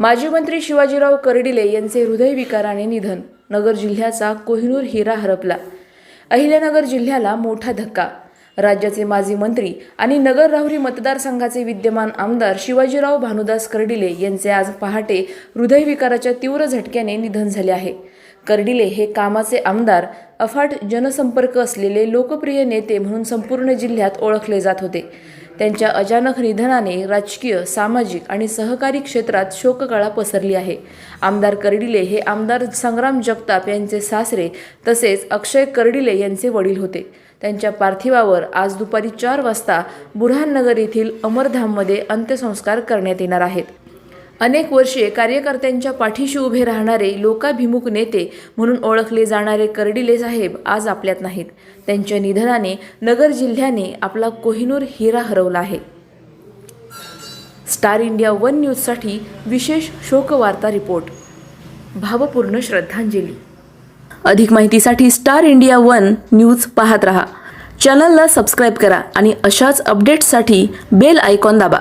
माजी मंत्री शिवाजीराव कर्डिले यांचे हृदयविकाराने निधन. नगर जिल्ह्याचा कोहिनूर हिरा हरपला. अहिल्यानगर जिल्ह्याला मोठा धक्का. राज्याचे माजी मंत्री आणि नगर राहुरी मतदारसंघाचे विद्यमान आमदार शिवाजीराव भानुदास कर्डिले यांचे आज पहाटे हृदयविकाराच्या तीव्र झटक्याने निधन झाले आहे. कर्डिले हे कामाचे आमदार अफाट जनसंपर्क असलेले लोकप्रिय नेते म्हणून संपूर्ण जिल्ह्यात ओळखले जात होते. त्यांच्या अचानक निधनाने राजकीय सामाजिक आणि सहकारी क्षेत्रात शोककळा पसरली आहे. आमदार कर्डिले हे आमदार संग्राम जगताप यांचे सासरे तसेच अक्षय कर्डिले यांचे वडील होते. त्यांच्या पार्थिवावर आज दुपारी चार वाजता बुरहाननगर येथील अमरधाममध्ये अंत्यसंस्कार करण्यात येणार आहेत. अनेक वर्षे कार्यकर्त्यांच्या पाठीशी उभे राहणारे लोकाभिमुख नेते म्हणून ओळखले जाणारे कर्डिले साहेब आज आपल्यात नाहीत. त्यांच्या निधनाने नगर जिल्ह्याने आपला कोहिनूर हिरा हरवला आहे. स्टार इंडिया वन न्यूजसाठी विशेष शोकवार्ता रिपोर्ट. भावपूर्ण श्रद्धांजली. अधिक माहितीसाठी स्टार इंडिया वन न्यूज पाहत रहा. चॅनलला सबस्क्राईब करा आणि अशाच अपडेट्ससाठी बेल आयकॉन दाबा.